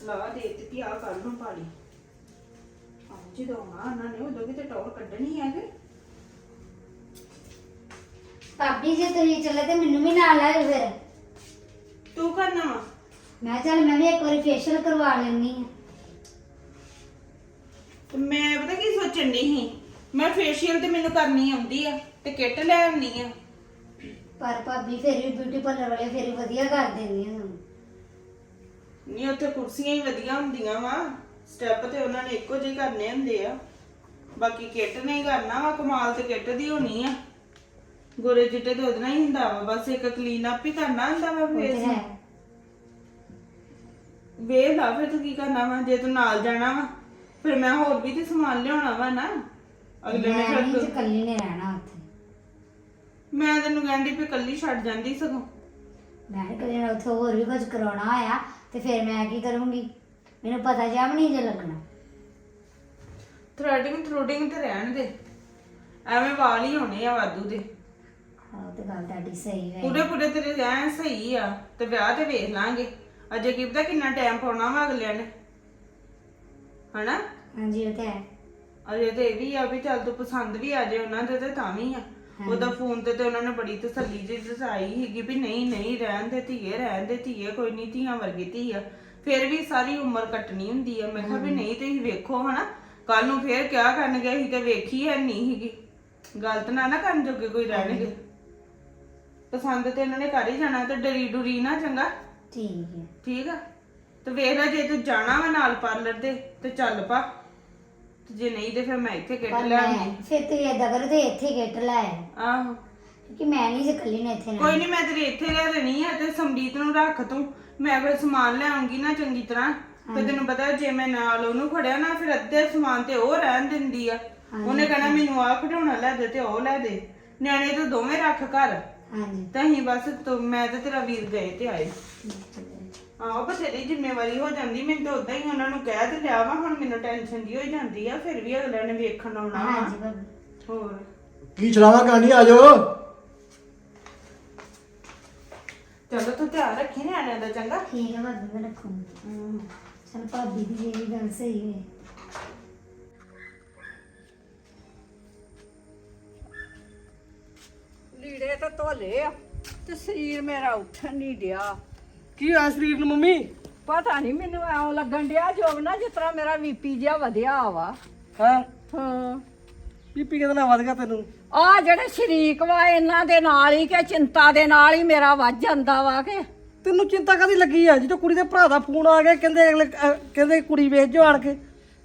ਸਲਾਹ ਦੇ ਦਿੱਤੀ ਆ ਕੱਲ ਨੂੰ ਪਾ ਲਈ। ਆਹ ਜਦੋਂ ਆਉਣਾ ਉਹਨਾਂ ਨੇ ਉਦੋਂ ਵੀ ਤੇ ਟੌਰ ਕੱਢਣੀ ਹੈ ਕਿ? ਭਾਬੀ ਜੇ ਤੁਸੀਂ ਚੱਲੇ ਤੇ ਮੈਨੂੰ ਵੀ ਨਾਲ ਲੈ ਜਾਓ ਫਿਰ। ਤੂੰ ਕਰਨਾ ਵਾ? ਮੈਂ ਕਿਹਾ ਚੱਲ ਮੈਂ ਵੀ ਇੱਕ ਵਾਰੀ ਫੇਸ਼ੀਅਲ ਕਰਵਾ ਲੈਣੀ ਆ ਤੇ ਮੈਂ ਪਤਾ ਕੀ ਸੋਚਣ ਦੀ ਸੀ? ਮੈਂ ਫੇਸ਼ੀਅਲ ਤੇ ਮੈਨੂੰ ਕਰਨੀ ਆਉਂਦੀ ਆ ਤੇ ਕਿੱਟ ਲੈ ਆਉਣੀ ਆ। ਪਰ ਭਾਬੀ ਫਿਰ ਵੀ ਬਿਊਟੀ ਪਾਰਲਰ ਵਾਲੇ ਫਿਰ ਵੀ ਵਧੀਆ ਕਰ ਦਿੰਦੀਆਂ ਤੁਹਾਨੂੰ ਨਹੀਂ ਉੱਥੇ ਕੁਰਸੀਆਂ ਹੀ ਵਧੀਆ ਹੁੰਦੀਆਂ ਵਾ। ਸਟੈਪ ਤੇ ਉਹਨਾਂ ਨੇ ਇੱਕੋ ਜਿਹੇ ਕਰਨੇ ਹੁੰਦੇ ਆ। ਬਾਕੀ ਕਿੱਟ ਨਹੀਂ ਕਰਨਾ ਵਾ ਕਮਾਲ ਤੇ ਕਿੱਟ ਦੀ ਹੋਣੀ ਆ। ਗੋਰੇ ਚਿੱਟੇ ਤੇ ਉਹਦੇ ਹੀ ਹੁੰਦਾ ਵਾ ਬਸ ਇੱਕ ਕਲੀਨ ਅਪ ਹੀ ਕਰਨਾ ਹੁੰਦਾ ਵਾ ਫੇਸ ਵੇਖ ਲਾ ਫਿਰ ਤੂੰ ਕੀ ਕਰਨਾ ਵਾ ਜੇ ਤੂੰ ਨਾਲ ਜਾਣਾ ਵਾ ਫਿਰ ਮੈਂ ਹੋਰ ਵੀ ਤੇ ਸਮਾਨ ਲਿਆਉਣਾ ਵਾ ਨਾ। ਅਗਲੇ ਨੇ ਮੈਂ ਫਿਰ ਨਹੀਂ ਤੂੰ- ਤੇ ਇਕੱਲੀ ਨੇ ਰਹਿਣਾ ਉੱਥੇ। ਮੈਂ ਤੈਨੂੰ ਕਹਿੰਦੀ ਵੀ ਕੱਲੀ ਛੱਡ ਜਾਂਦੀ ਸਗੋਂ। ਮੈਂ ਕਿਹਾ ਨਾ ਉੱਥੇ ਹੋਰ ਵੀ ਕੁਝ ਕਰਾਉਣਾ ਆਇਆ ਤੇ ਫਿਰ ਮੈਂ ਕੀ ਕਰੂੰਗੀ? ਮੈਨੂੰ ਪਤਾ ਜਾ ਵੀ ਨਹੀਂ ਜੇ ਲੱਗਣਾ। ਥ੍ਰੈਡਿੰਗ ਥਰੂਡਿੰਗ ਤੇ ਰਹਿਣ ਦੇ। ਐਵੇਂ ਵਾਲ ਹੀ ਹੋਣੇ ਆ ਵਾਧੂ ਦੇ। ਆਹ ਤੇ ਗੱਲ ਤੁਹਾਡੀ ਸਹੀ ਹੈ। ਪੂਰੇ ਪੂਰੇ ਤੇਰੇ ਐ ਸਹੀ ਆ ਤੇ ਵਿਆਹ ਤੇ ਵੇਖ ਲਾਂਗੇ। ਅਜੇ ਕੀ ਪਤਾ ਕਿੰਨਾ ਟਾਈਮ ਪਾਉਣਾ ਵਾ ਅਗਲਿਆਂ ਨੇ। ਹਨਾ? ਹਾਂਜੀ ਉਹ ਤੇ ਹੈ। ਅਜੇ ਤੇ ਇਹ ਵੀ ਆ ਵੀ ਚੱਲ ਤੂੰ ਪਸੰਦ ਵੀ ਆ ਜੇ ਉਹਨਾਂ ਦੇ ਤੇ ਤਾਂ ਵੀ ਆ। ਉਹਦਾ ਫੋਨ ਤੇ ਤੇ ਉਹਨਾਂ ਨੇ ਬੜੀ ਤਸੱਲੀ ਜਿਹੀ ਦਸਾਈ ਸੀਗੀ ਵੀ ਨਹੀਂ ਨਹੀਂ ਰਹਿਣ ਦੇ ਧੀਏ ਰਹਿਣ ਦੇ ਧੀਏ ਕੋਈ ਨਹੀਂ ਧੀਆਂ ਵਰਗੀ ਧੀ ਆ। ਫਿਰ ਵੀ ਸਾਰੀ ਉਮਰ ਕੱਟਣੀ ਹੁੰਦੀ ਆ। ਮੈਂ ਕਿਹਾ ਵੀ ਨਹੀਂ ਤੁਸੀਂ ਵੇਖੋ ਹਨਾ। ਕੱਲ ਨੂੰ ਫੇਰ ਕਿਆ ਕਰਨਗੇ? ਅਸੀਂ ਤੇ ਵੇਖੀ ਹੈ ਨਹੀਂ ਸੀਗੀ। ਗਲਤ ਨਾ ਨਾ ਕਰਨ ਜੋਗੇ ਕੋਈ ਰਹਿਣਗੇ ਪਸੰਦ ਤੇ ਇਹਨਾਂ ਨੇ ਕਰ ਹੀ ਜਾਣਾ ਤੇ ਡਰੀ ਡੁਰੀ ਨਾ ਚੰਗਾ। ਠੀਕ ਹੈ। ਠੀਕ ਆ? ਤੇ ਵੇਖ ਲੈ ਜੇ ਤੂੰ ਜਾਣਾ ਵਾ ਨਾਲ ਪਾਰਲਰ ਦੇ ਤੇ ਚੱਲ ਪਾ। ਤੇ ਜੇ ਨਹੀਂ ਤੇ ਫਿਰ ਮੈਂ ਇੱਥੇ ਕਿੱਟ ਪਰ ਮੈਂ ਫਿਰ ਤੁਸੀਂ ਏਦਾਂ ਕਰੋ ਤੇ ਇੱਥੇ ਗਿੱਟ ਲੈ ਆਇਓ। ਆਹੋ। ਕਿਉਂਕਿ ਮੈਂ ਨਹੀਂ ਇਕੱਲੀ ਨੇ ਇੱਥੇ ਕੋਈ ਨਹੀਂ ਮੈਂ ਤੇਰੇ ਇੱਥੇ ਲੈ ਦੇਣੀ ਆ ਤੇ ਸੰਦੀਪ ਨੂੰ ਰੱਖ ਤੂੰ। ਮੈਂ ਫਿਰ ਸਮਾਨ ਲੈ ਆਉਂਗੀ ਨਾ ਚੰਗੀ ਤਰ੍ਹਾਂ। ਤੇ ਤੈਨੂੰ ਪਤਾ ਜੇ ਮੈਂ ਨਾਲ ਉਹਨੂੰ ਖੜਿਆ ਨਾ ਫਿਰ ਅੱਧੇ ਸਮਾਨ ਤੇ ਉਹ ਰਹਿਣ ਦਿੰਦੀ ਆ। ਉਹਨੇ ਕਹਿਣਾ ਮੈਨੂੰ ਆਹ ਖਿਡੌਣਾ ਲੈ ਦੇ ਤੇ ਉਹ ਲੈ ਦੇ। ਨਿਆਣੇ ਤੂੰ ਦੋਵੇਂ ਰੱਖ ਘਰ। ਹਾਂਜੀ। ਤਾਂ ਅਸੀਂ ਬਸ ਤੂੰ ਮੈਂ ਤੇ ਤੇਰਾ ਵੀਰ ਗਏ ਤੇ ਆਏ। ਆਹੋ ਬਥੇਰੀ ਜ਼ਿੰਮੇਵਾਰੀ ਹੋ ਜਾਂਦੀ ਮੈਨੂੰ ਤਾਂ ਉਦਾਂ ਹੀ ਉਹਨਾਂ ਨੂੰ ਕਹਿ ਤੇ ਲਿਆ ਵਾ ਹੁਣ ਮੈਨੂੰ ਟੈਨਸ਼ਨ ਦੀ ਹੋ ਜਾਂਦੀ ਆ ਫਿਰ ਵੀ ਅਗਲੇ ਨੇ ਵੇਖਣ ਆਉਣਾ ਵਾ। ਹਾਂਜੀ ਭਾਬੀ ਹੋਰ? ਕੀ ਚਲਾਵਾ ਕਹਾਣੀ ਆ ਜਾਓ। ਚਲੋ ਤੂੰ ਧਿਆਨ ਰੱਖੀ ਨਿਆਣਿਆਂ ਦਾ ਚੰਗਾ? ਠੀਕ ਹੈ ਭਾਬੀ ਮੈਂ ਰੱਖੂੰਗੀ। ਚਲ ਭਾਬੀ ਦੀ ਇਹ ਵੀ ਗੱਲ ਸਹੀ ਹੈ। ਲੀੜੇ ਤਾਂ ਧੋਲੇ ਆ ਤੇ ਸਰੀਰ ਮੇਰਾ ਉੱਠਣ ਨਹੀਂ ਡਿਆ। ਕੀ ਆ ਸਰੀਰ ਨੂੰ ਮੰਮੀ? ਪਤਾ ਨਹੀਂ ਮੈਨੂੰ ਐਉਂ ਲੱਗਣ ਡਿਆ ਜੋਗਨਾ ਜਿਸ ਤਰ੍ਹਾਂ ਮੇਰਾ ਵੀਪੀ ਜਿਹਾ ਵਧਿਆ ਵਾ। ਹਾਂ? ਹਾਂ। ਬੀਪੀ ਕਿਹਦੇ ਨਾਲ ਵਧ ਗਿਆ ਤੈਨੂੰ? ਆ ਜਿਹੜੇ ਸ਼ਰੀਕ ਵਾ ਇਹਨਾਂ ਦੇ ਨਾਲ ਹੀ ਕਿ ਚਿੰਤਾ ਦੇ ਨਾਲ ਹੀ ਮੇਰਾ ਵੱਜ ਜਾਂਦਾ ਵਾ ਕਿ। ਤੈਨੂੰ ਚਿੰਤਾ ਕਾਦੀ ਲੱਗੀ ਆ? ਜਦੋਂ ਕੁੜੀ ਦੇ ਭਰਾ ਦਾ ਫੋਨ ਆ ਗਿਆ ਕਹਿੰਦੇ ਅਗਲੇ ਅਹ ਕਹਿੰਦੇ ਕੁੜੀ ਵੇਚ ਜੋ ਆਣ ਕੇ।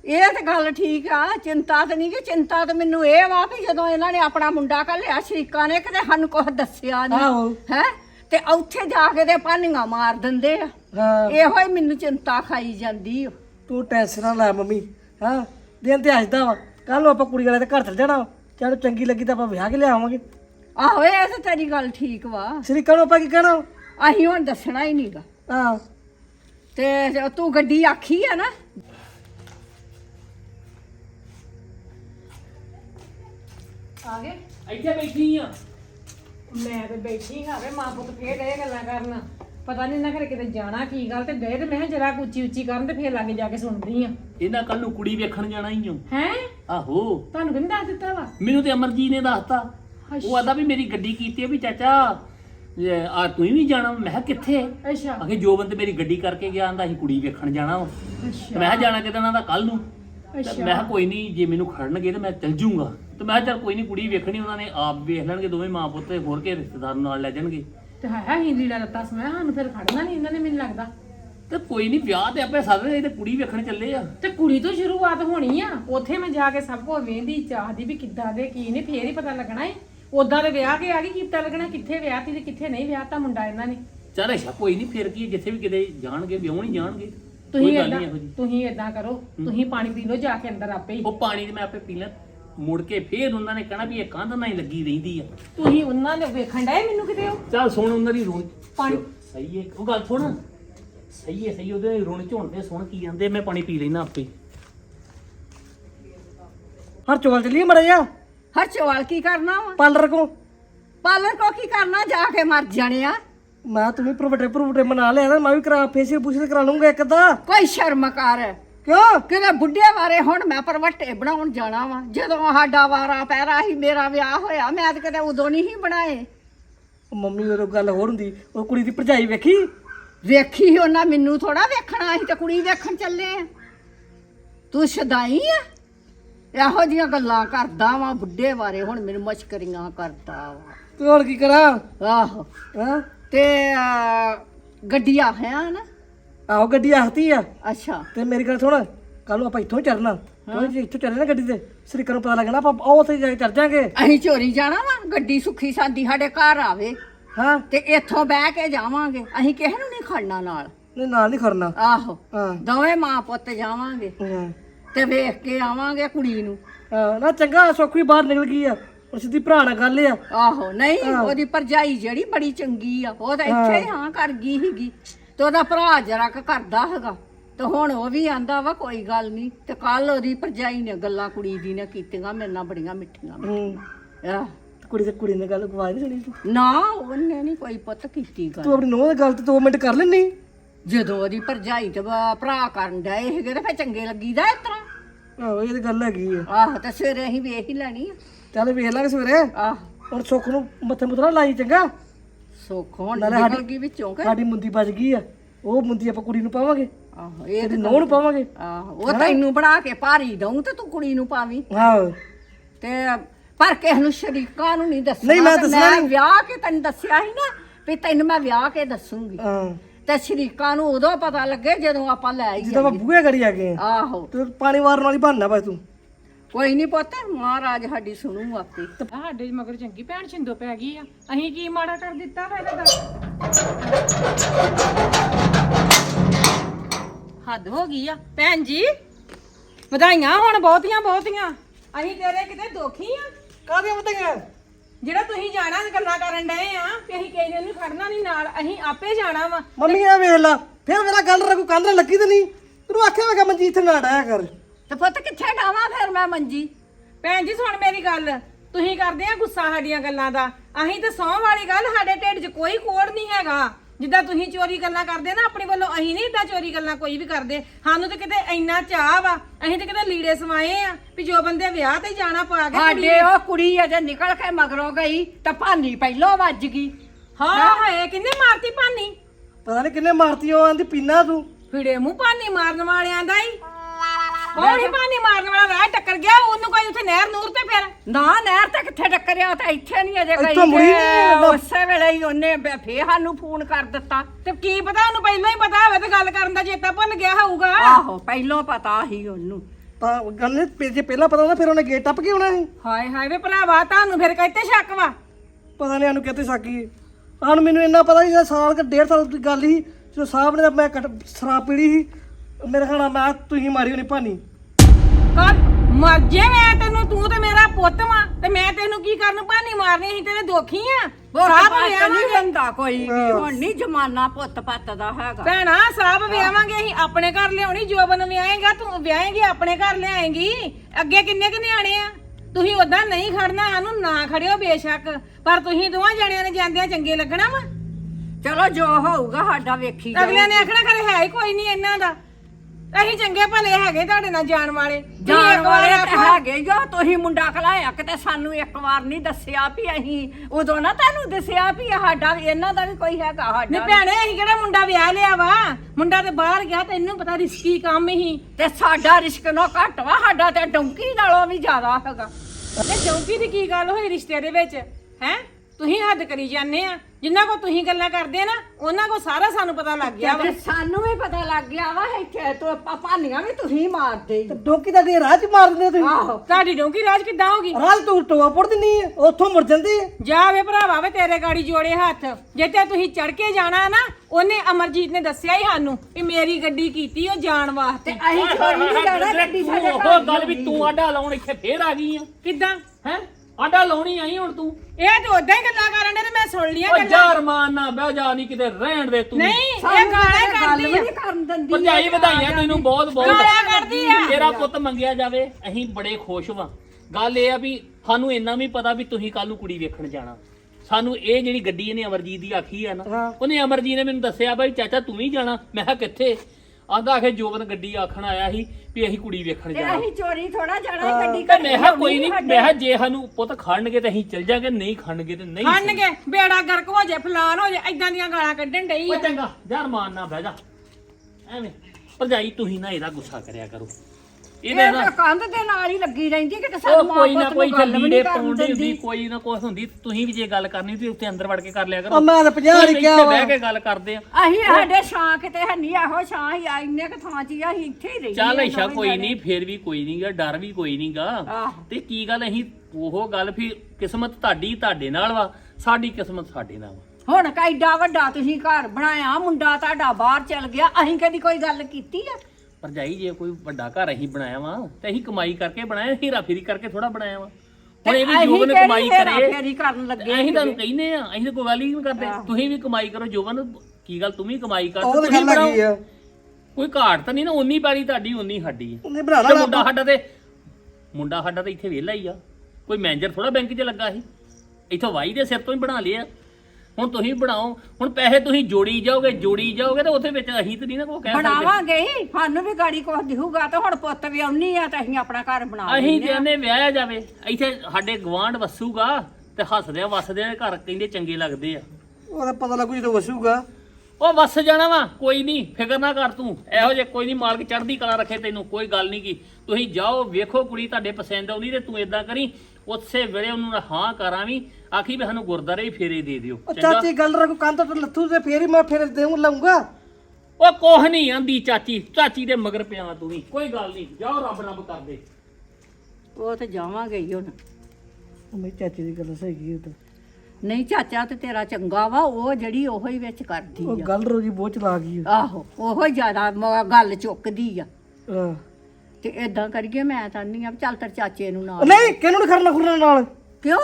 ਇਹ ਤਾਂ ਗੱਲ ਠੀਕ ਆ ਚਿੰਤਾ ਤਾਂ ਨਹੀਂ ਕਿ ਚਿੰਤਾ ਤਾਂ ਮੈਨੂੰ ਇਹ ਵਾ ਵੀ ਜਦੋਂ ਇਹਨਾਂ ਨੇ ਆਪਣਾ ਮੁੰਡਾ ਘੱਲਿਆ ਸ਼ਰੀਕਾਂ ਨੇ ਕਿਤੇ ਸਾਨੂੰ ਕੁਝ ਦੱਸਿਆ ਆਹੋ। ਨਹੀਂ ਹੈ? ਤੇ ਉੱਥੇ ਜਾ ਕੇ ਤੇ ਪਾਨੀਆਂ ਮਾਰ ਦਿੰਦੇ ਆ। ਹਾਂ। ਇਹੋ ਹੀ ਮੈਨੂੰ ਚਿੰਤਾ ਖਾਈ ਜਾਂਦੀ ਓ ਤੂੰ ਟੈਨਸ਼ਨ ਨਾ ਲੈ ਮੰਮੀ ਹਾਂ? ਦਿਨ ਤੇ ਹੱਸਦਾ ਵਾ। ਕੱਲ ਨੂੰ ਆਪਾਂ ਕੁੜੀ ਵਾਲੇ ਦੇ ਘਰ ਚਲ ਜਾਣਾ ਵਾ। ਚੱਲ ਚੰਗੀ ਲੱਗੀ ਤਾਂ ਆਪਾਂ ਵਿਆਹ ਕੇ ਲਿਆਵਾਂਗੇ। ਆਹੋ ਇਹ ਤਾਂ ਤੇਰੀ ਗੱਲ ਠੀਕ ਵਾ। ਸ਼ਰੀਕਾਂ ਨੂੰ ਆਪਾਂ ਕੀ ਕਹਿਣਾ ਅਸੀਂ ਹੁਣ ਦੱਸਣਾ ਹੀ ਨਹੀਂਗਾ ਹਾਂ। ਤੇ ਤੂੰ ਗੱਡੀ ਆਖੀ ਆ ਨਾ? ਆ ਗਏ। ਇੱਥੇ ਬੈਠੀ ਆ। ਮੈਂ ਤੇ ਬੈਠੀ ਹਾਂ ਵੇ ਮਾਂ ਪੁੱਤ ਫੇਰ ਇਹ ਗੱਲਾਂ ਕਰਨ। ਪਤਾ ਨਹੀਂ ਨਾ ਘਰੇ ਕਿਤੇ ਜਾਣਾ ਕੀ ਗੱਲ ਤੇ ਗਏ ਤੇ ਮੈਂ ਜਰਾ ਉੱਚੀ ਉੱਚੀ ਕਰਨ ਤੇ ਫੇਰ ਲਾਗੇ ਜਾ ਕੇ ਸੁਣਦੀ ਆ ਇਹਨਾਂ ਕੱਲ ਨੂੰ ਕੁੜੀ ਵੇਖਣ ਜਾਣਾ ਹੀ ਓ। ਹੈ? ਆਹੋ। ਤੁਹਾਨੂੰ ਕਿਹਨੇ ਦੱਸ ਦਿੱਤਾ ਵਾ? ਮੈਨੂੰ ਤੇ ਅਮਰਜੀਤ ਨੇ ਦੱਸਤਾ। ਉਹ ਆਦਾ ਵੀ ਮੇਰੀ ਗੱਡੀ ਕੀਤੀ ਆ ਵੀ ਚਾਚਾ ਆ ਤੂੰ ਵੀ ਜਾਣਾ ਮੈਂ ਕਿਹਾ ਕਿੱਥੇ? ਅੱਛਾ। ਆਖੇ ਜੋ ਬੰਦੇ ਮੇਰੀ ਗੱਡੀ ਕਰਕੇ ਗਿਆ ਆਂਦਾ ਅਸੀਂ ਕੁੜੀ ਵੇਖਣ ਜਾਣਾ ਵਾ। ਮੈਂ ਕਿਹਾ ਜਾਣਾ ਕਿਦਾਂ ਦਾ ਕੱਲ ਨੂੰ। ਮੈਂ ਕਿਹਾ ਕੋਈ ਨਹੀਂ ਜੇ ਮੈਨੂੰ ਖੜਨਗੇ ਤੇ ਮੈਂ ਚੱਲ ਜੂੰਗਾ। ਤੇ ਮੈਂ ਕਿਹਾ ਚੱਲ ਕੋਈ ਨਹੀਂ ਕੁੜੀ ਵੇਖਣੀ ਉਹਨਾਂ ਨੇ ਆਪ ਵੇਖ ਲੈਣਗੇ ਦੋਵੇਂ ਮਾਂ ਪੁੱਤ ਤੇ ਹੋਰ ਕੇ ਰਿਸ਼ਤੇਦਾਰ ਨੂੰ ਨਾਲ ਲੈ ਜਾਣਗੇ। ਤੇ ਹੈ ਹੀ ਲੀੜਾ ਲੱਤਾ ਸਮਿਆ ਸਾਨੂੰ ਫਿਰ ਖੜਨਾ ਨਹੀਂ ਇਹਨਾਂ ਨੇ ਮੈਨੂੰ ਲੱਗਦਾ। ਤੇ ਕੋਈ ਨਹੀਂ ਵਿਆਹ ਤੇ ਆਪੇ ਸਾਰੇ ਤੇ ਕੁੜੀ ਵੇਖਣ ਚੱਲੇ ਆ। ਤੇ ਕੁੜੀ ਤੋਂ ਸ਼ੁਰੂਆਤ ਹੋਣੀ ਆ ਉੱਥੇ ਮੈਂ ਜਾ ਕੇ ਸਭ ਕੁਝ ਵੇਂਦੀ ਚਾਹਦੀ ਵੀ ਕਿੱਦਾਂ ਦੇ ਕੀ ਨੇ ਫੇਰ ਹੀ ਪਤਾ ਲੱਗਣਾ ਏ। ਉਦਾਂ ਦੇ ਵਿਆਹ ਕੇ ਆ ਗਈ ਕੀ ਪਤਾ ਲੱਗਣਾ ਕਿੱਥੇ ਵਿਆਹ ਤੀ ਤੇ ਕਿੱਥੇ ਨਹੀਂ ਵਿਆਹ ਤਾਂ ਮੁੰਡਾ ਇਹਨਾਂ ਨੇ। ਚੱਲ ਅੱਛਾ ਕੋਈ ਨਹੀਂ ਫਿਰ ਕੀ ਜਿੱਥੇ ਵੀ ਕਿਤੇ ਜਾਣਗੇ ਵਿਆਹ ਨਹੀਂ ਜਾਣਗੇ। ਤੁਸੀਂ ਗੱਲ ਏਦਾਂ ਨਹੀਂ ਇਹੋ ਜੀ ਤੁਸੀਂ ਏਦਾਂ ਕਰੋ ਤੁਸੀਂ ਪਾਣੀ ਪੀ ਲਓ ਜਾ ਕੇ ਅੰਦਰ ਆਪੇ ਹੀ। ਉਹ ਪਾਣੀ ਤੇ ਮੈਂ ਆਪੇ ਪੀ ਲਾਂ। ਮੁੜ ਕੇ ਫੇਰ ਉਹਨਾਂ ਨੇ ਕਹਿਣਾ ਵੀ ਇਹ ਕੰਧ ਨਾਲ ਹੀ ਲੱਗੀ ਰਹਿੰਦੀ ਆ। ਤੁਸੀਂ ਉਹਨਾਂ ਨੇ ਵੇਖਣ ਡਏ ਮੈਨੂੰ ਕਿਤੇ ਉਹ? ਚੱਲ ਸੁਣ ਉਹਨਾਂ ਦੀ ਰੋਣ। ਪਾਣੀ- ਸਹੀ ਹੈ ਉਹ ਗੱਲ ਸੁਣ। ਸਹੀ ਹੈ ਸਹੀ ਉਹਦੇ ਰੋਣ ਝੋਣ ਤੇ ਸੁਣ ਕੀ ਜਾਂਦੇ ਮੈਂ ਪਾਣੀ ਪੀ ਲੈਣਾ ਆਪੇ। ਹਰ ਚੋਲ ਚੱਲੀਏ ਮੜਾ ਜਾ ਹਰ ਚਵਾਲ ਕੀ ਕਰਨਾ ਵਾ? ਪਾਰਲਰ ਕੋ? ਪਾਰਲਰ ਕੋ ਕੀ ਕਰਨਾ ਜਾ ਕੇ ਮਰ ਜਾਣਿਆ ਮੈਂ ਤੂੰ ਵੀ ਪ੍ਰਵਟੇ ਪ੍ਰਵਟੇ ਮਨਾ ਲਿਆ ਨਾ ਮੈਂ ਵੀ ਕਰਾ ਫੇਸ਼ੀਅਲ ਪੂਸ਼ੀਅਲ ਕਰਾ ਲੂੰਗਾ ਇੱਕ ਅੱਧਾ। ਕੋਈ ਸ਼ਰਮ ਕਰ। ਕਿਉਂ? ਕਿਤੇ ਬੁੱਢੇ ਬਾਰੇ ਹੁਣ ਮੈਂ ਪਰਵੱਟੇ ਬਣਾਉਣ ਜਾਣਾ ਵਾ। ਜਦੋਂ ਸਾਡਾ ਵਾਰਾ ਪੈਰਾ ਸੀ ਮੇਰਾ ਵਿਆਹ ਹੋਇਆ ਮੈਂ ਤਾਂ ਕਦੇ ਉਦੋਂ ਨਹੀਂ ਸੀ ਬਣਾਏ। ਉਹ ਮੰਮੀ ਉਹ ਗੱਲ ਹੋਰ ਹੁੰਦੀ ਉਹ ਕੁੜੀ ਦੀ ਭਰਜਾਈ ਵੇਖੀ? ਵੇਖੀ ਉਹਨਾਂ ਮੈਨੂੰ ਥੋੜਾ ਵੇਖਣਾ ਅਸੀਂ ਤੇ ਕੁੜੀ ਵੇਖਣ ਚੱਲੇ ਆ। ਤੂੰ ਸ਼ਦਾਈ ਆ? ਇਹੋ ਜੀਆਂ ਗੱਲਾਂ ਕਰਦਾ ਵਾ ਬੁੱਢੇ ਬਾਰੇ ਹੁਣ ਮੈਨੂੰ ਮਸ਼ਕਰੀਆਂ ਕਰਦਾ ਵਾ। ਤੂੰ ਹੁਣ ਕੀ ਕਰਾਂ? ਆਹੋ। ਹਾਂ? ਤੇ ਅਹ, ਗੱਡੀ ਆ ਹੈ ਨਾ? ਆਹੋ ਗੱਡੀ ਆਖਤੀ ਆ। ਅੱਛਾ। ਤੇ ਮੇਰੀ ਗੱਲ ਸੁਣ ਕੱਲ ਨੂੰ ਆਪਾਂ ਇੱਥੋਂ ਹੀ ਚੜਨਾ ਕਿਉਂ ਜੇ ਇੱਥੋਂ ਚੱਲੇ ਨਾ ਗੱਡੀ ਤੇ? ਸਰੀਕਾਂ ਨੂੰ ਪਤਾ ਲੱਗਣਾ ਆਪਾਂ ਉਹ ਉੱਥੇ ਜਾ ਕੇ ਚੜ ਜਾਾਂਗੇ। ਅਸੀਂ ਚੋਰੀ ਜਾਣਾ ਵਾ ਗੱਡੀ ਸੁੱਖੀ ਸਾਦੀ ਸਾਡੇ ਘਰ ਆਵੇ। ਹਾਂ। ਤੇ ਇੱਥੋਂ ਬਹਿ ਕੇ ਜਾਵਾਂਗੇ। ਅਸੀਂ ਕਿਸੇ ਨੂੰ ਨਹੀਂ ਖੜਨਾ ਨਾਲ। ਨਹੀਂ ਨਾਲ ਨਹੀਂ ਖੜਨਾ। ਆਹੋ। ਹਾਂ। ਦੋਵੇਂ ਮਾਂ ਪੁੱਤ ਜਾਵਾਂਗੇ। ਹਾਂ। ਤੇ ਵੇਖ ਕੇ ਆਵਾਂਗੇ ਕੁੜੀ ਨੂੰ। ਹਾਂ, ਨਾ ਚੰਗਾ ਸੌਖੀ ਬਾਹਰ ਨਿਕਲ ਗਈ ਆ। ਉਹ ਸਿੱਧੀ ਭਰਾ ਨਾਲ ਗੱਲ ਆ। ਆਹੋ ਨਹੀਂ ਉਹਦੀ ਭਰਜਾਈ ਜਿਹੜੀ ਬੜੀ ਚੰਗੀ ਆ ਉਹ ਤਾਂ ਇੱਥੇ ਹੀ। ਹਾਂ ਕਰ ਗਈ ਸੀਗੀ। ਤੇ ਉਹਦਾ ਭਰਾ ਜਰਾ ਕ ਕਰਦਾ ਹੈਗਾ। ਤੇ ਹੁਣ ਉਹ ਵੀ ਆਂਦਾ ਵਾ ਕੋਈ ਗੱਲ ਨਹੀਂ ਤੇ ਕੱਲ ਉਹਦੀ ਭਰਜਾਈ ਨੇ ਗੱਲਾਂ ਕੁੜੀ ਦੀ ਨੇ ਕੀਤੀਆਂ ਮੇਰੇ ਨਾਲ ਬੜੀਆਂ ਮਿੱਠੀਆਂ। ਹੂੰ। ਆਹ, ਕੁੜੀ ਤੇ ਕੁੜੀ ਨੇ ਗੱਲ ਆਵਾਜ਼ ਨਹੀਂ ਸੁਣੀ ਤੂੰ? ਨਾ ਉਹਨੇ ਨਹੀਂ ਕੋਈ ਪੁੱਤ ਕੀਤੀ ਗੱਲ। ਤੂੰ ਆਪਣੀ ਨੂੰਹ ਦੀ ਗੱਲ ਤੇ 2 ਮਿੰਟ ਕਰ ਲੈਣੀ ਜਦੋਂ ਉਹਦੀ ਭਰਜਾਈ ਤੇ ਭਰਾ ਕਰਨ ਡਏ ਹੈਗੇ ਤੇ ਫੇ ਚੰਗੇ ਲੱਗੀਦਾ ਇਸ ਤਰ੍ਹਾਂ। ਆਹੋ ਇਹ ਤੇ ਗੱਲ ਹੈਗੀ ਆ। ਆਹੋ ਤੇ ਸਵੇਰੇ ਅਸੀਂ ਵੇਖ ਹੀ ਲੈਣੀ ਆ। ਚੱਲ ਵੇਖ ਲਾਂਗੇ ਸਵੇਰੇ। ਆਹ। ਹੁਣ ਸੁੱਖ ਨੂੰ ਮੱਥੇ ਮੁੱਥਾ ਲਾਈ ਚੰਗਾ। ਸੁੱਖ ਹੁਣ ਨਾਲੇ ਨਿਕਲ ਸਾਡੀ- ਗਈ ਵਿੱਚੋਂ ਕਿ? ਸਾਡੀ ਮੁੰਦੀ ਬਚ ਗਈ ਆ। ਉਹ ਮੁੰਦੀ ਆਪਾਂ ਕੁੜੀ ਨੂੰ ਪਾਵਾਂਗੇ। ਆਹੋ ਇਹ ਤੇਰੀ ਨੂੰਹ ਨੂੰ ਪਾਵਾਂਗੇ। ਆਹੋ ਉਹ ਤੈਨੂੰ ਬਣਾ ਕੇ ਭਾਰੀ ਦਊਂ ਤੇ ਤੂੰ ਕੁੜੀ ਨੂੰ ਪਾਵੀਂ। ਹਾਂ। ਤੇ ਪਰ ਕਿਸ ਨੂੰ ਸ਼ਰੀਕਾਂ ਨੂੰ ਨਹੀਂ ਦੱਸਣਾ ਨਹੀਂ, ਮੈਂ ਤੇ ਦੱਸਣਾ ਨਹੀਂ। ਵਿਆਹ ਕੇ ਤੈਨੂੰ ਦੱਸਿਆ ਸੀ ਨਾ ਵੀ ਤੈਨੂੰ ਮੈਂ ਵਿਆਹ ਕੇ ਦੱਸੂਗੀ। ਹਾਂ। ਤੇ ਸ਼ਰੀਕਾਂ ਨੂੰ ਉਦੋਂ ਪਤਾ ਲੱਗੇ ਜਦੋਂ ਆਪਾਂ ਲੈ ਹੀ ਜਦੋਂ ਆਪਾਂ ਬੂਹੇ ਗੜੀ ਆ ਗਏ ਆ। ਆਹੋ। ਤੇ ਪਾਣੀ ਵਾਰਨ ਵਾਲੀ ਬਹਾਨਾ ਬਸ ਤੂੰ। ਕੋਈ ਨਹੀਂ ਪੁੱਤ ਮਹਾਰਾਜ ਸਾਡੀ ਸੁਣੂ ਆਪੇ। ਸਾਡੇ ਮਗਰ ਚੰਗੀ ਭੈਣ ਛਿੰਦੋ ਪੈ ਗਈ ਆ। ਅਸੀਂ ਕੀ ਮਾੜਾ ਕਰ ਦਿੱਤਾ ਵਾ ਇਹਦਾ ਹੱਦ ਹੋ ਗਈ ਆ। ਭੈਣ ਜੀ ਵਧਾਈਆਂ ਹੁਣ ਬਹੁਤੀਆਂ ਬਹੁਤੀਆਂ। ਅਸੀਂ ਤੇਰੇ ਕਿਤੇ ਦੁਖੀ ਆ। ਕਾਹਦੀਆਂ ਵਧਾਈਆਂ? ਜਿਹੜਾ ਤੁਸੀਂ ਜਾਣਾ ਗੱਲਾਂ ਕਰਨ ਡਏ ਆ ਕਿ ਅਸੀਂ ਕਿਸੇ ਨੂੰ ਖੜਨਾ ਨਹੀਂ ਨਾਲ ਅਸੀਂ ਆਪੇ ਜਾਣਾ ਵਾ। ਮੰਮੀ ਆ ਵੇਖ ਲਾ ਫਿਰ ਮੇਰਾ ਗੱਲ ਰ ਕੋਈ ਕੰਨ ਲੱਗੀ ਤੇ ਨਹੀਂ। ਤੈਨੂੰ ਆਖਿਆ ਮੈਂ ਕਿ ਮਨਜੀਤ ਇੱਥੇ ਨਾ ਡਾਇਆ ਕਰ। ਤੇ ਪੁੱਤ ਕਿੱਥੇ ਡਾਵਾਂ ਫਿਰ ਮੈਂ ਮੰਜੀ? ਭੈਣ ਜੀ ਸੁਣ ਮੇਰੀ ਗੱਲ। ਤੁਸੀਂ ਕਰਦੇ ਆ ਗੁੱਸਾ ਸਾਡੀਆਂ ਗੱਲਾਂ ਦਾ। ਅਸੀਂ ਤੇ ਸਹੁੰ ਵਾਲੀ ਗੱਲ ਸਾਡੇ ਢਿੱਡ 'ਚ ਕੋਈ ਕੋੜ ਨਹੀਂ ਹੈਗਾ। ਜਿੱਦਾਂ ਤੁਸੀਂ ਚੋਰੀ ਗੱਲਾਂ ਕਰਦੇ ਨਾ ਆਪਣੀ ਵੱਲੋਂ ਅਸੀਂ ਨਹੀਂ ਏਦਾਂ ਚੋਰੀ ਗੱਲਾਂ ਕੋਈ ਵੀ ਕਰਦੇ। ਸਾਨੂੰ ਤੇ ਕਿਤੇ ਇੰਨਾ ਚਾਹ ਵਾ। ਅਸੀਂ ਤੇ ਕਿਤੇ ਲੀੜੇ ਸਵਾਏ ਆ ਵੀ ਜੋ ਬੰਦੇ ਵਿਆਹ ਤੇ ਜਾਣਾ ਪਾ ਕੇ ਕੁੜੀ ਸਾਡੇ ਉਹ ਕੁੜੀ ਅਜੇ ਨਿਕਲ ਕੇ ਮਗਰੋਂ ਗਈ ਤਾਂ ਭਾਨੀ ਪਹਿਲੋਂ ਵੱਜ ਗਈ। ਹਾਂ ਹਾਏ ਕਿੰਨੇ ਮਾਰਤੀ ਭਾਨੀ? ਪਤਾ ਨਹੀਂ ਕਿੰਨੇ ਮਾਰਤੀ ਉਹ ਆਂਦੀ ਪੀਨਾ ਤੂੰ। ਫਿੜੇ ਮੂੰਹ ਭਾਨੀ ਮਾਰਨ ਵਾਲਿਆਂ ਦਾ ਹੀ। ਕੌਣ ਹੀ ਭਾਨੀ ਮਾਰਨ ਵਾਲਾ ਰਾਹ ਟੱਕਰ ਗਿਆ ਉਹਨੂੰ ਕੋਈ ਉੱਥੇ ਨਹਿਰ ਨੂਰ ਤੇ ਫਿਰ? ਨਾ ਨਹਿਰ ਤੇ ਕਿੱਥੇ ਟੱਕਰਿਆ? ਉਹ ਤਾਂ ਇੱਥੇ ਨਹੀਂ ਅਜੇ ਗਈ ਇੱਥੋਂ ਮੁੜੀ ਨੀ ਤੇ ਇਹਦਾ। ਉਸੇ ਵੇਲੇ ਹੀ ਉਹਨੇ ਬ- ਫੇਰ ਸਾਨੂੰ ਫੋਨ ਕਰ ਦਿੱਤਾ। ਤੇ ਕੀ ਪਤਾ ਉਹਨੂੰ ਪਹਿਲਾਂ ਹੀ ਪਤਾ ਹੋਵੇ ਤੇ ਗੱਲ ਕਰਨ ਦਾ ਚੇਤਾ ਭੁੱਲ ਗਿਆ ਹੋਊਗਾ। ਆਹੋ ਪਹਿਲੋਂ ਪਤਾ ਸੀ ਉਹਨੂੰ। ਤਾਂ ਗੱਲ ਨੇ ਜੇ ਪਹਿਲਾਂ ਪਤਾ ਹੁੰਦਾ ਫਿਰ ਉਹਨੇ ਗੇਟ ਟੱਪ ਕੇ ਆਉਣਾ ਸੀ। ਹਾਏ ਹਾਏ ਵੇ ਭਰਾਵਾ ਤੁਹਾਨੂੰ ਫਿਰ ਕਿਤੇ ਸ਼ੱਕ ਵਾ? ਪਤਾ ਨਹੀਂ ਸਾਨੂੰ ਕਿੱਥੇ ਸਾਕੀ ਸਾਨੂੰ ਮੈਨੂੰ ਇੰਨਾ ਪਤਾ ਸੀ ਜਦੋਂ ਸਾਲ ਕਿ ਡੇਢ ਸਾਲ ਦੀ ਗੱਲ ਸੀ ਜਦੋਂ ਸਾਹਿਬ ਨੇ ਤਾਂ ਮੈਂ ਸ਼ਰਾਬ ਪੀੜੀ ਸੀ ਮੇਰੇ ਖਾਣਾ ਮੈਂ ਤੁਸੀਂ ਮਾਰੀ ਹੋਣੀ ਭਾਨੀ। ਕੱਲ ਮਰ ਜੇ ਮੈਂ ਤੈਨੂੰ ਤੂੰ ਤੇ ਮੇਰਾ ਪੁੱਤ ਵਾਂ ਤੇ ਮੈਂ ਤੈਨੂੰ ਕੀ ਕਰਨ ਭਾਨੀ ਮਾਰਨੀ ਸੀ ਤੇਰੇ ਦੋਖੀ ਆ। ਸਾਬ ਨਹੀਂ ਵਿਆਵਾਂਗੇ ਬੰਦਾ ਕੋਈ ਵੀ ਹੁਣ ਨਹੀਂ ਜਮਾਨਾ ਪੁੱਤ ਪੱਤ ਦਾ ਹੈਗਾ। ਭੈਣਾ ਸਾਬ ਵਿਆਵਾਂਗੇ ਅਸੀਂ ਆਪਣੇ ਘਰ ਲਿਆਉਣੀ ਜੋਬਨ ਵਿਆਹੇਗਾ ਤੂੰ ਵਿਆਹੇਗੀ ਆਪਣੇ ਘਰ ਲਿਆਏਗੀ। ਅੱਗੇ ਕਿੰਨੇ ਕਿ ਨਿਆਣੇ ਆ? ਤੁਸੀਂ ਉਦਾਂ ਨਹੀਂ ਖੜਨਾ ਸਾਨੂੰ ਨਾ ਖੜਿਓ ਬੇਸ਼ੱਕ ਪਰ ਤੁਸੀਂ ਦੋਵਾਂ ਜਣਿਆਂ ਨੇ ਜਾਂਦਿਆਂ ਚੰਗੇ ਲੱਗਣਾ ਵਾ। ਚਲੋ ਜੋ ਹੋਊਗਾ ਸਾਡਾ ਵੇਖੀ ਜਾਊ। ਅਗਲਿਆਂ ਨੇ ਆਖਣਾ ਖਰੇ ਹੈ ਹੀ ਕੋਈ ਨਹੀਂ ਇਹਨਾਂ ਦਾ। ਅਸੀਂ ਚੰਗੇ ਭਲੇ ਹੈਗੇ ਤੁਹਾਡੇ ਨਾਲ ਜਾਣ ਵਾਲੇ। ਤੁਸੀਂ ਜਾਣ ਇੱਕ ਵਾਰ ਵਾਲੇ ਤਾਂ ਹੈਗੇ ਜੋ ਤੁਸੀਂ ਮੁੰਡਾ ਕਲਾਇਆ ਕਿਤੇ ਸਾਨੂੰ ਇੱਕ ਵਾਰ ਨਹੀਂ ਦੱਸਿਆ ਵੀ ਅਸੀਂ ਉਦੋਂ ਨਾ ਤੁਹਾਨੂੰ ਦੱਸਿਆ ਵੀ ਸਾਡਾ ਵੀ ਇਹਨਾਂ ਦਾ ਵੀ ਕੋਈ ਹੈਗਾ ਨੀ ਸਾਡਾ ਭੈਣੇ ਅਸੀਂ ਕਿਹੜਾ ਮੁੰਡਾ ਵਿਆਹ ਲਿਆ ਵਾ? ਮੁੰਡਾ ਤੇ ਬਾਹਰ ਗਿਆ ਤੈਨੂੰ ਪਤਾ ਰਿਸਕੀ ਕੰਮ ਹੀ। ਤੇ ਸਾਡਾ ਰਿਸਕ ਨੋ ਘੱਟ ਵਾ ਸਾਡਾ ਤੇ ਡੌਂਕੀ ਨਾਲੋਂ ਵੀ ਜ਼ਿਆਦਾ ਹੈਗਾ। ਤੇ ਚੌਂਕੀ ਦੀ ਕੀ ਗੱਲ ਹੋਈ ਰਿਸ਼ਤੇ ਦੇ ਵਿੱਚ? ਹੈ? ਤੁਸੀਂ ਹੱਦ ਕਰੀ ਜਾਂਦੇ ਆ। ਜਿੰਨਾ ਕੋ ਤੁਸੀਂ ਗੱਲਾਂ ਕਰਦੇ ਆ ਨਾ ਉਹਨਾਂ ਕੋ ਸਾਰਾ ਸਾਨੂੰ ਪਤਾ ਲੱਗ ਗਿਆ ਵਾ। ਤੇ ਸਾਨੂੰ ਵੀ ਪਤਾ ਲੱਗ ਗਿਆ ਵਾ ਇੱਥੇ ਤੋਂ ਪਾਪਾਨੀਆਂ ਵੀ ਤੁਸੀਂ ਮਾਰਦੇ ਹੀ। ਡੋਕੀ ਦਾ ਦੇ ਚ ਮਾਰ ਦਿੰਦੇ ਤੁਸੀਂ। ਆਹੋ। ਤੁਹਾਡੀ ਡੋਂਕੀ ਰਾਜ ਕਿੱਦਾਂ ਹੋ ਗਈ 'ਚ ਤੂੰ ਟੋਆ ਪੁੱਟ ਦਿੰਦੀ ਹੈ ਉੱਥੋਂ ਮੁੜ ਜਾਂਦੀ ਹੈ ਜਾ ਵੇ ਭਰਾਵਾ ਵੇ ਤੇਰੇ ਗਾੜੀ ਜੋੜੇ ਹੱਥ। ਜੇ ਤੇ ਤੁਸੀਂ ਚੜ ਕੇ ਜਾਣਾ ਨਾ ਉਹਨੇ ਅਮਰਜੀਤ ਨੇ ਦੱਸਿਆ ਹੀ ਸਾਨੂੰ ਵੀ ਮੇਰੀ ਗੱਡੀ ਕੀਤੀ ਉਹ ਜਾਣ ਵਾਸਤੇ। ਅਸੀਂ ਚੋਰੀ ਨਹੀਂ ਜਾਣਾ ਗੱਡੀ ਸਾਡੇ ਉਹ ਘਰ ਗੱਲ ਵੀ ਤੂੰ ਆਡਾ ਲਾਉਣ ਇੱਥੇ ਫੇਰ ਆ ਗਈ ਆ। ਕਿੱਦਾਂ? ਹੈ? ਆਡਾ ਲਾਉਣੀ ਆਈ ਹੁਣ ਤੂੰ। ਇਹ ਤੇ ਉਦਾਂ ਹੀ ਗੱਲਾਂ ਕਰਨ ਦੇ ਤੇ ਮੈਂ ਸੁਣ ਲੀਆਂ ਗੱਲਾਂ। ਜਾ ਰਮਾਨ ਨਾ ਬਹਿ ਜਾ ਨਹੀਂ ਕਿਤੇ ਰਹਿਣ ਦੇ ਤੂੰ। ਨਹੀਂ ਇਹ ਗਾਲਾਂ ਕਰਦੀ ਆ। ਨਹੀਂ ਕਰਨ ਦਿੰਦੀ ਭਰਜਾਈ ਵਧਾਈਆਂ ਤੈਨੂੰ ਬਹੁਤ ਬਹੁਤ। ਗਾਲਾਂ ਕੱਢਦੀ ਆ। ਤੇਰਾ ਪੁੱਤ ਮੰਗਿਆ ਜਾਵੇ ਅਸੀਂ ਬੜੇ ਖੁਸ਼ ਵਾਂ। ਗੱਲ ਇਹ ਆ ਵੀ ਸਾਨੂੰ ਇੰਨਾ ਵੀ ਪਤਾ ਵੀ ਤੁਸੀਂ ਕੱਲ ਨੂੰ ਕੁੜੀ ਵੇਖਣ ਜਾਣਾ। ਸਾਨੂੰ ਇਹ ਜਿਹੜੀ ਗੱਡੀ ਇਹਨੇ ਅਮਰਜੀਤ ਦੀ ਆਖੀ ਆ ਨਾ। ਉਹਨੇ ਅਮਰਜੀਤ ਨੇ ਮੈਨੂੰ ਦੱਸਿਆ ਬਾਈ ਚਾਚਾ ਤੂੰ ਵੀ ਜਾਣਾ। ਮੈਂ ਕਿਹਾ ਕਿੱਥੇ? ਆਂਦਾ ਆਖੇ ਜੋਬਨ ਗੱਡੀ ਆਖਣ ਆਇਆ ਸੀ ਵੀ ਅਸੀਂ ਕੁੜੀ ਵੇਖਣ ਤੇ ਜਾਣਾ ਅਸੀਂ ਚੋਰੀ ਥੋੜਾ ਜਾਣਾ ਸੀ, ਗੱਡੀ ਤੇ ਮੈਂ ਕਿਹਾ ਕੋਈ ਨਹੀਂ ਮੈਂ ਕਿਹਾ ਜੇ ਸਾਨੂੰ ਪੁੱਤ ਖੜਨਗੇ ਤੇ ਅਸੀਂ ਚੱਲ ਜਾਾਂਗੇ ਨਹੀਂ ਖੜਨਗੇ ਤੇ ਨਹੀਂ। ਖੰਨਗੇ ਬੇੜਾ ਗਰਕ ਹੋ ਜੇ ਫਲਾਨ ਹੋ ਜੇ ਐਦਾਂ ਦੀਆਂ ਗਾਲਾਂ ਕੱਢਣ ਡਈ ਆ। ਚੰਗਾ ਯਾਰ ਮਾਨ ਨਾ ਬਹਿ ਜਾ ਐਵੇਂ ਭਰਜਾਈ ਤੁਸੀਂ ਨਾ ਇਹਦਾ ਗੁੱਸਾ ਕਰਿਆ ਕਰੋ ਇਹਦੇ ਇਹ ਨਾ ਤਾਂ ਕੰਧ ਦੇ ਨਾਲ ਹੀ ਲੱਗੀ ਰਹਿੰਦੀ ਕਿ ਉਹ ਸਾਨੂੰ ਮਾਂ ਕੋਈ ਨਾ ਕੋਈ ਲੀੜੇ ਨਹੀਂ ਪਾਉਂਦੀ ਹੁੰਦੀ ਕੋਈ ਨਾ ਕੁਛ ਹੁੰਦੀ ਤੁਸੀਂ ਵੀ ਜੇ ਗੱਲ ਕਰਨੀ ਤੇ ਉੱਥੇ ਅੰਦਰ ਵੜ ਕੇ ਕਰ ਲਿਆ ਕਰੋ। ਉਹ ਮੈਂ ਤਾਂ 50 ਕੋਈ ਹੀ ਕਿਹਾ ਇੱਥੇ ਵਾ ਕੇ ਗੱਲ ਕਰਦੇ ਆ। ਅਸੀਂ ਸਾਡੇ ਛਾਂ ਕਿਤੇ ਹੈ ਨਹੀਂ ਇਹੋ ਛਾਂ ਹੀ ਆ ਇੰਨੇ ਕ ਥਾਂ 'ਚ ਹੀ ਆ, ਅਸੀਂ ਇੱਥੇ ਹੀ ਰਹੀ ਚੱਲ ਐਸ਼ਾ ਕੋਈ ਨਹੀਂ ਫੇਰ ਵੀ ਕੋਈ ਨਹੀਂਗਾ ਡਰ ਵੀ ਕੋਈ ਨਹੀਂਗਾ ਆਹ। ਤੇ ਕੀ ਗੱਲ ਅਸੀਂ ਉਹ ਗੱਲ ਫਿਰ ਕਿਸਮਤ ਤੁਹਾਡੀ ਤੁਹਾਡੇ ਨਾਲ ਵਾ ਸਾਡੀ ਕਿਸਮਤ ਸਾਡੇ ਨਾਲ ਵਾ। ਹੁਣ ਕਾਇਡਾ ਵੱਡਾ ਤੁਸੀਂ ਘਰ ਬਣਾਇਆ ਮੁੰਡਾ ਤੁਹਾਡਾ ਬਾਹਰ ਚਲ ਗਿਆ ਅਸੀਂ ਕਦੀ ਕੋਈ ਗੱਲ ਕੀਤੀ ਆ? ਭਰਜਾਈ ਜੇ ਕੋਈ ਵੱਡਾ ਘਰ ਅਸੀਂ ਬਣਾਇਆ ਵਾ ਤੇ ਅਸੀਂ ਕਮਾਈ ਕਰਕੇ ਬਣਾਇਆ ਹੀਰਾ ਫੇਰੀ ਕਰਕੇ ਥੋੜਾ ਬਣਾਇਆ ਵਾ। ਹੁਣ ਇਹ ਵੀ ਜੋਬਨ ਕਮਾਈ ਕਰੇ। ਫੇਰੀ ਕਰਨ ਲੱਗੇ ਅਸੀਂ ਤੁਹਾਨੂੰ ਕਹਿੰਦੇ ਆ ਅਸੀਂ ਤਾਂ ਕੋਈ ਗੱਲ ਹੀ ਨਹੀਂ ਕਰਦੇ। ਤੁਸੀਂ ਵੀ ਕਮਾਈ ਕਰੋ ਜੋਬਨ ਕੀ ਗੱਲ ਤੂੰ ਵੀ ਕਮਾਈ ਕਰ ਉਹ ਤਾਂ ਤੁਸੀਂ ਗੱਲ ਹੈਗੀ ਬਣਾਓ। ਆ। ਕੋਈ ਘਾਟ ਤਾਂ ਨਹੀਂ ਨਾ ਉਨੀ ਪੈੜੀ ਤੁਹਾਡੀ ਉਨੀ ਸਾਡੀ। ਹੈ ਉਹਨੇ ਬਣਾਣਾ ਤੇ ਮੁੰਡਾ ਸਾਡਾ ਤੇ ਮੁੰਡਾ ਸਾਡਾ ਤੇ ਇੱਥੇ ਵਿਹਲਾ ਹੀ ਆ। ਕੋਈ ਮੈਨੇਜਰ ਥੋੜਾ ਬੈਂਕ 'ਚ ਲੱਗਾ ਸੀ। ਇੱਥੋਂ ਵਾਈ ਦੇ ਸਿਰ ਤੋਂ ਹੀ ਬਣਾ ਲਿਆ। ਹੁਣ ਤੁਸੀਂ ਬਣਾਓ ਹੁਣ ਪੈਸੇ ਤੁਸੀਂ ਜੋੜੀ ਜਾਓਗੇ ਜੋੜੀ ਜਾਓਗੇ ਤੇ ਉੱਥੇ ਵਿੱਚ ਅਸੀਂ ਤੇ ਨਹੀਂ ਨਾ ਕੋਈ ਕਹਿ ਸਕਦੇ। ਬਣਾਵਾਂਗੇ ਹੀ ਸਾਨੂੰ ਵੀ ਗਾੜੀ ਕੁਛ ਦਿਹੂਗਾ ਤੇ ਹੁਣ ਪੁੱਤ ਵੀ ਆਉਣੀ ਆ ਤੇ ਅਸੀਂ ਆਪਣਾ ਘਰ ਬਣਾ ਅਸੀਂ ਲੈਂਦੇ ਆ। ਕਹਿੰਦੇ ਵਿਆਹਿਆ ਜਾਵੇ ਇੱਥੇ ਸਾਡੇ ਗਵਾਂਢ ਵਸੂਗਾ ਤੇ ਹੱਸਦੇ ਵਸਦੇ ਘਰ ਕਹਿੰਦੇ ਚੰਗੇ ਲੱਗਦੇ ਆ। ਉਹਦਾ ਪਤਾ ਲੱਗੂ ਜਦੋਂ ਵਸੂਗਾ। ਉਹ ਵਸ ਜਾਣਾ ਵਾ ਕੋਈ ਨਹੀਂ ਫਿਕਰ ਨਾ ਕਰ ਤੂੰ ਇਹੋ ਜੇ ਕੋਈ ਨਹੀਂ ਮਾਲਕ ਚੜ੍ਹਦੀ ਕਲਾ ਰੱਖੇ ਤੈਨੂੰ ਕੋਈ ਗੱਲ ਨਹੀਂ ਕੀ। ਤੁਸੀਂ ਜਾਓ ਵੇਖੋ ਕੁੜੀ ਤੁਹਾਡੇ ਪਸੰਦ ਆਉਂਦੀ ਤੇ ਤੂੰ ਇਦਾਂ ਕਰੀ ਉਸੇ ਵੇਲੇ ਉਹਨੂੰ ਨਾ ਹਾਂ ਕਰਾਂ ਵੀ ਆਖੀ ਵੀ ਸਾਨੂੰ ਗੁਰਦਾਰੇ ਹੀ ਫੇਰੇ ਦੇ ਦਿਓ ਉਹ ਚੰਗਾ? ਚਾਚੀ ਗੱਲ ਰੱਖੋ ਕੰਨ ਤੋਂ ਲੱਥੂ ਤੇ ਫੇਰ ਹੀ ਮੈਂ ਫੇਰ ਦੇਉਂ ਲਾਉਂਗਾ ਉਹ ਕੋਹ ਨਹੀਂ ਆਂਦੀ ਚਾਚੀ ਚਾਚੀ ਦੇ ਮਗਰ ਪਿਆ ਤੂੰ ਵੀ ਕੋਈ ਗੱਲ ਨਹੀਂ ਜਾਓ ਰੱਬ ਰੱਬ ਕਰਦੇ। ਉਹ ਤੇ ਜਾਵਾਂਗੇ ਹੀ ਹੁਣ। ਮੇਰੀ ਚਾਚੀ ਦੀ ਗੱਲ ਸਹੀ ਹੈ ਤਾਂ। ਨਹੀਂ ਚਾਚਾ ਤੇ ਤੇਰਾ ਚੰਗਾ ਵਾ ਉਹ ਜਿਹੜੀ ਉਹੋ ਹੀ ਵਿੱਚ ਕਰਦੀ ਉਹ ਆ। ਗੱਲ ਰੋਜੀ ਬਹੁਤ ਚਲਾ ਗਈ ਆਹੋ ਉਹੋ ਹੀ ਜ਼ਿਆਦਾ ਮ- ਗੱਲ ਚੁੱਕਦੀ ਆ। ਆ ਤੇ ਇਦਾਂ ਕਰੀਏ ਮੈਂ ਤਾਂ ਨਹੀਂ ਆ ਵੀ ਚੱਲ ਤੇਰੇ ਚਾਚੇ ਨੂੰ ਨਾਲ ਨਹੀਂ ਕਿਹਨੂੰ ਨੀ ਖਰਨਾ ਖੁਰਨਾ ਨਾਲ? ਕਿਉਂ?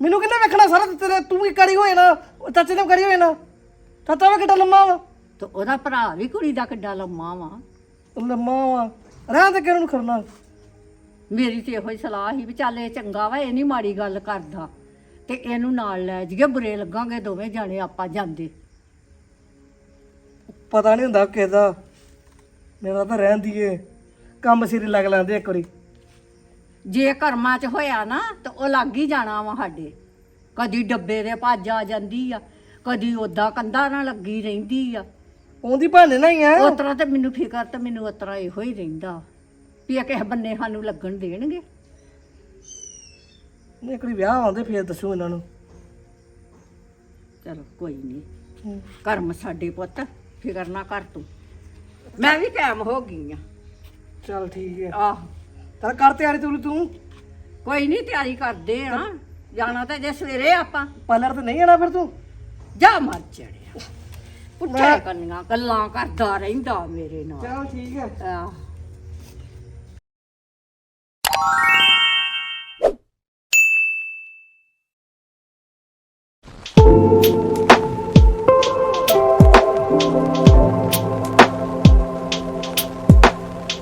ਮੈਨੂੰ ਕਿੰਨੇ ਵੇਖਣਾ ਸਾਰਾ ਤੇਰੇ ਤੂੰ ਕੀ ਕਰੀ ਹੋਏ ਨਾ ਉਹ ਚਾਚੇ ਨੇ ਵੀ ਕਰੀ ਹੋਏ ਨਾ। ਚਾਚਾ ਵਾ ਕਿੱਡਾ ਲੰਮਾ ਵਾ? ਤੇ ਉਹਦਾ ਭਰਾ ਵੀ ਕੁੜੀ ਦਾ ਕਿੱਡਾ ਲੰਮਾ ਵਾ। ਲੰਮਾ ਵਾ। ਰਹਿਣ ਤੇ ਕਿਹਨੂੰ ਨੀ ਖਰਨਾ ਮੇਰੀ ਤੇ ਇਹੋ ਹੀ ਸਲਾਹ ਸੀ ਵੀ ਚੱਲ ਇਹ ਚੰਗਾ ਵਾ ਇਹ ਨਹੀਂ ਮਾੜੀ ਗੱਲ ਕਰਦਾ। ਤੇ ਇਹਨੂੰ ਨਾਲ ਲੈ ਜਾਈਏ ਬੁਰੇ ਲੱਗਾਂਗੇ ਦੋਵੇਂ ਜਾਣੇ ਆਪਾਂ ਜਾਂਦੇ। ਪਤਾ ਨਹੀਂ ਹੁੰਦਾ ਕਿਹਦਾ। ਮੇਰਾ ਤਾਂ ਰਹਿਣ ਦੀਏ। ਕੰਮ ਸਿਰੇ ਲੱਗ ਲੈਂਦੇ ਇੱਕ ਵਾਰੀ। ਜੇ ਕਰਮਾਂ 'ਚ ਹੋਇਆ ਨਾ ਤਾਂ ਉਹ ਲੱਗ ਹੀ ਜਾਣਾ ਵਾ ਸਾਡੇ। ਕਦੀ ਡੱਬੇ ਦੇ ਭੱਜ ਆ ਜਾਂਦੀ ਆ ਕਦੀ ਓਦਾਂ ਕੰਧਾਂ ਨਾਲ ਲੱਗੀ ਰਹਿੰਦੀ ਆ। ਉਹਦੀ ਬਹਾਨੇ ਨਾਲ ਹੀ ਆ। ਉਸ ਤਰ੍ਹਾਂ ਤੇ ਮੈਨੂੰ ਫਿਕਰ ਤੇ ਮੈਨੂੰ ਉਸ ਤਰ੍ਹਾਂ ਇਹੋ ਹੀ ਰਹਿੰਦਾ ਵੀ ਇਹ ਕਿਸੇ ਬੰਨੇ ਸਾਨੂੰ ਲੱਗਣ ਦੇਣਗੇ। ਨਹੀਂ ਇੱਕ ਵਾਰੀ ਵਿਆਹ ਆਉਂਦੇ ਫੇਰ ਦੱਸੂ ਇਹਨਾਂ ਨੂੰ। ਚਲੋ ਕੋਈ ਨਹੀਂ ਕਰਮ ਸਾਡੇ ਪੁੱਤ ਫਿਕਰ ਨਾ ਕਰ ਤੂੰ। ਮੈਂ ਵੀ ਕਾਇਮ ਹੋ ਗਈ ਆ। ਚੱਲ ਠੀਕ ਹੈ। ਆਹ ਚੱਲ ਕਰ ਤਿਆਰੀ ਤੂੰ ਤੂੰ? ਕੋਈ ਨਹੀਂ ਤਿਆਰੀ ਕਰਦੇ ਆ। ਜਾਣਾ ਤਾਂ ਜੇ ਸਵੇਰੇ ਆਪਾਂ। ਪਾਰਲਰ ਤੇ ਨਹੀਂ ਆਣਾ ਫਿਰ ਤੂੰ? ਜਾ ਮਰ ਚੜਿਆ। ਪੁੱਠੇ ਕੰਨੀਆਂ ਗੱਲਾਂ ਕਰਦਾ ਰਹਿੰਦਾ ਮੇਰੇ ਨਾਲ। ਚੱਲ ਠੀਕ ਹੈ। ਆਹ।